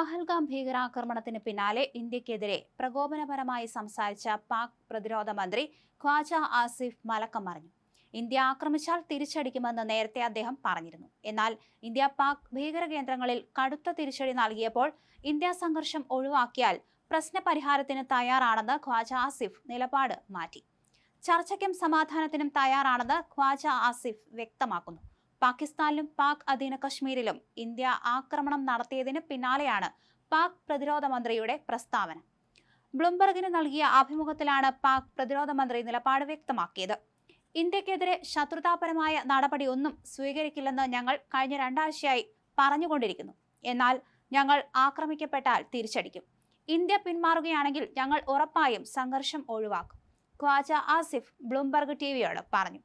പഹൽഗാം ഭീകരാക്രമണത്തിന് പിന്നാലെ ഇന്ത്യക്കെതിരെ പ്രകോപനപരമായി സംസാരിച്ച പാക് പ്രതിരോധ മന്ത്രി ഖ്വാജ ആസിഫ് മലക്കം പറഞ്ഞു. ഇന്ത്യ ആക്രമിച്ചാൽ തിരിച്ചടിക്കുമെന്ന് നേരത്തെ അദ്ദേഹം പറഞ്ഞിരുന്നു. എന്നാൽ ഇന്ത്യ പാക് ഭീകര കേന്ദ്രങ്ങളിൽ കടുത്ത തിരിച്ചടി നൽകിയപ്പോൾ ഇന്ത്യ സംഘർഷം ഒഴിവാക്കിയാൽ പ്രശ്നപരിഹാരത്തിന് തയ്യാറാണെന്ന് ഖ്വാജ ആസിഫ് നിലപാട് മാറ്റി. ചർച്ചയ്ക്കും സമാധാനത്തിനും തയ്യാറാണെന്ന് ഖ്വാജ ആസിഫ് വ്യക്തമാക്കുന്നു. പാകിസ്ഥാനിലും പാക് അധീന കശ്മീരിലും ഇന്ത്യ ആക്രമണം നടത്തിയതിന് പിന്നാലെയാണ് പാക് പ്രതിരോധ മന്ത്രിയുടെ പ്രസ്താവന. ബ്ലൂംബർഗിന് നൽകിയ അഭിമുഖത്തിലാണ് പാക് പ്രതിരോധ മന്ത്രി നിലപാട് വ്യക്തമാക്കിയത്. ഇന്ത്യക്കെതിരെ ശത്രുതാപരമായ നടപടി ഒന്നും സ്വീകരിക്കില്ലെന്ന് ഞങ്ങൾ കഴിഞ്ഞ രണ്ടാഴ്ചയായി പറഞ്ഞുകൊണ്ടിരിക്കുന്നു. എന്നാൽ ഞങ്ങൾ ആക്രമിക്കപ്പെട്ടാൽ തിരിച്ചടിക്കും. ഇന്ത്യ പിന്മാറുകയാണെങ്കിൽ ഞങ്ങൾ ഉറപ്പായും സംഘർഷം ഒഴിവാക്കും. ഖ്വാജ ആസിഫ് ബ്ലൂംബർഗ് ടിവിയോട് പറഞ്ഞു.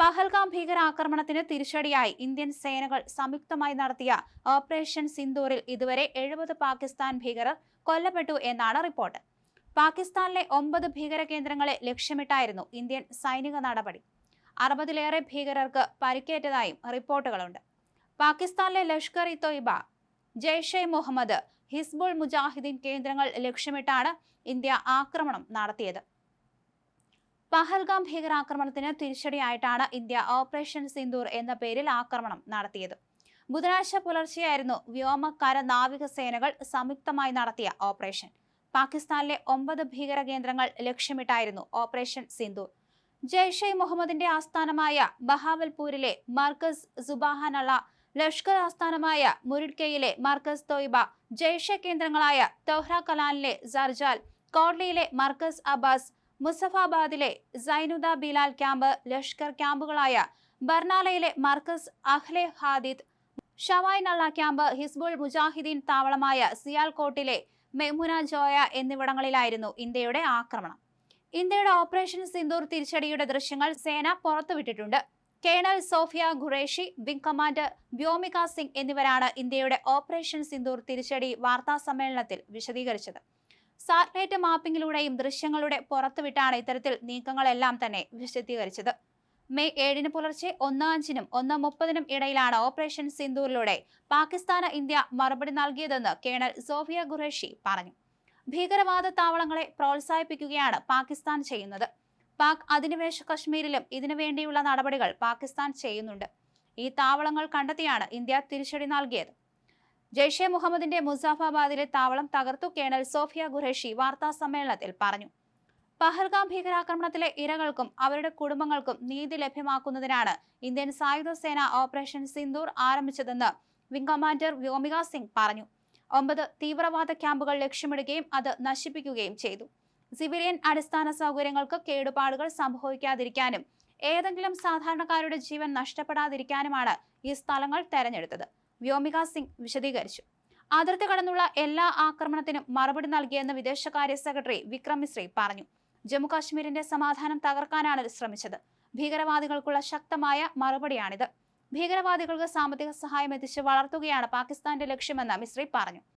പഹൽഗാം ഭീകരാക്രമണത്തിന് തിരിച്ചടിയായി ഇന്ത്യൻ സേനകൾ സംയുക്തമായി നടത്തിയ ഓപ്പറേഷൻ സിന്ദൂറിൽ ഇതുവരെ എഴുപത് പാകിസ്ഥാൻ ഭീകരർ കൊല്ലപ്പെട്ടു എന്നാണ് റിപ്പോർട്ട്. പാകിസ്ഥാനിലെ ഒമ്പത് ഭീകര കേന്ദ്രങ്ങളെ ലക്ഷ്യമിട്ടായിരുന്നു ഇന്ത്യൻ സൈനിക നടപടി. അറുപതിലേറെ ഭീകരർക്ക് പരിക്കേറ്റതായും റിപ്പോർട്ടുകളുണ്ട്. പാകിസ്ഥാനിലെ ലഷ്കർ ഇ തൊയ്ബ ജെയ്ഷെ മുഹമ്മദ് ഹിസ്ബുൾ മുജാഹിദ്ദീൻ കേന്ദ്രങ്ങൾ ലക്ഷ്യമിട്ടാണ് ഇന്ത്യ ആക്രമണം നടത്തിയത്. പഹൽഗാം ഭീകരാക്രമണത്തിന് തിരിച്ചടിയായിട്ടാണ് ഇന്ത്യ ഓപ്പറേഷൻ സിന്ദൂർ എന്ന പേരിൽ ആക്രമണം നടത്തിയത്. ബുധനാഴ്ച പുലർച്ചെയായിരുന്നു വ്യോമ കര നാവിക സേനകൾ സംയുക്തമായി നടത്തിയ ഓപ്പറേഷൻ. പാകിസ്ഥാനിലെ ഒമ്പത് ഭീകര കേന്ദ്രങ്ങൾ ലക്ഷ്യമിട്ടായിരുന്നു ഓപ്പറേഷൻ സിന്ദൂർ. ജയ്ഷെ മുഹമ്മദിന്റെ ആസ്ഥാനമായ ബഹാവൽപൂരിലെ മർക്കസ് സുബാഹാനുള്ള ലഷ്കർ ആസ്ഥാനമായ മുരിഡ്കയിലെ മർക്കസ് തോയിബ ജയ്ഷെ കേന്ദ്രങ്ങളായ തോഹ്ര കലാനിലെ സർജാൽ കോർലിയിലെ മർക്കസ് അബ്ബാസ് മുസഫാബാദിലെ സൈനുദ ബിലാൽ ക്യാമ്പ് ലഷ്കർ ക്യാമ്പുകളായ ബർണാലയിലെ മർക്കസ് അഹ്ലെ ഹാദിദ് ഷവായ് നള്ള ക്യാമ്പ് ഹിസ്ബുൾ മുജാഹിദീൻ താവളമായ സിയാൽകോട്ടിലെ മെമുന ജോയ എന്നിവിടങ്ങളിലായിരുന്നു ഇന്ത്യയുടെ ആക്രമണം. ഇന്ത്യയുടെ ഓപ്പറേഷൻ സിന്ദൂർ തിരിച്ചടിയുടെ ദൃശ്യങ്ങൾ സേന പുറത്തുവിട്ടിട്ടുണ്ട്. Colonel Sofiya Qureshi wing commander Vyomika Singh എന്നിവരാണ് ഇന്ത്യയുടെ ഓപ്പറേഷൻ സിന്ദൂർ തിരിച്ചടി വാർത്താ സമ്മേളനത്തിൽ വിശദീകരിച്ചത്. സാറ്റലൈറ്റ് മാപ്പിങ്ങിലൂടെയും ദൃശ്യങ്ങളുടെ പുറത്തുവിട്ടാണ് ഇത്തരത്തിൽ നീക്കങ്ങളെല്ലാം തന്നെ വിശദീകരിച്ചത്. മെയ് ഏഴിന് പുലർച്ചെ ഒന്ന് അഞ്ചിനും ഒന്ന് മുപ്പതിനും ഇടയിലാണ് ഓപ്പറേഷൻ സിന്ദൂരിലൂടെ പാകിസ്ഥാന് ഇന്ത്യ മറുപടി നൽകിയതെന്ന് കേണൽ സോഫിയ ഖുറേഷി പറഞ്ഞു. ഭീകരവാദ താവളങ്ങളെ പ്രോത്സാഹിപ്പിക്കുകയാണ് പാകിസ്ഥാൻ ചെയ്യുന്നത്. പാക് അധിനിവേശ കശ്മീരിലും ഇതിനു വേണ്ടിയുള്ള നടപടികൾ പാകിസ്ഥാൻ ചെയ്യുന്നുണ്ട്. ഈ താവളങ്ങൾ കണ്ടെത്തിയാണ് ഇന്ത്യ തിരിച്ചടി നൽകിയത്. ജെയ്ഷെ മുഹമ്മദിന്റെ മുസാഫാബാദിലെ താവളം തകർത്തു കേണൽ സോഫിയ ഖുറേഷി വാർത്താ സമ്മേളനത്തിൽ പറഞ്ഞു. പഹൽഗാം ഭീകരാക്രമണത്തിലെ ഇരകൾക്കും അവരുടെ കുടുംബങ്ങൾക്കും നീതി ലഭ്യമാക്കുന്നതിനാണ് ഇന്ത്യൻ സായുധ സേന ഓപ്പറേഷൻ സിന്ദൂർ ആരംഭിച്ചതെന്ന് വിംഗ് കമാൻഡർ വ്യോമിക സിംഗ് പറഞ്ഞു. ഒമ്പത് തീവ്രവാദ ക്യാമ്പുകൾ ലക്ഷ്യമിടുകയും അത് നശിപ്പിക്കുകയും ചെയ്തു. സിവിലിയൻ അടിസ്ഥാന സൗകര്യങ്ങൾക്ക് കേടുപാടുകൾ സംഭവിക്കാതിരിക്കാനും ഏതെങ്കിലും സാധാരണക്കാരുടെ ജീവൻ നഷ്ടപ്പെടാതിരിക്കാനുമാണ് ഈ സ്ഥലങ്ങൾ തെരഞ്ഞെടുത്തത്. വ്യോമിക സിംഗ് വിശദീകരിച്ചു. അതിർത്തി കടന്നുള്ള എല്ലാ ആക്രമണത്തിനും മറുപടി നൽകിയെന്ന് വിദേശകാര്യ സെക്രട്ടറി വിക്രം മിശ്രി പറഞ്ഞു. ജമ്മുകാശ്മീരിന്റെ സമാധാനം തകർക്കാനാണ് ശ്രമിച്ചത്. ഭീകരവാദികൾക്കുള്ള ശക്തമായ മറുപടിയാണിത്. ഭീകരവാദികൾക്ക് സാമ്പത്തിക സഹായം എത്തിച്ച് വളർത്തുകയാണ് പാകിസ്ഥാന്റെ ലക്ഷ്യമെന്ന് മിശ്രി പറഞ്ഞു.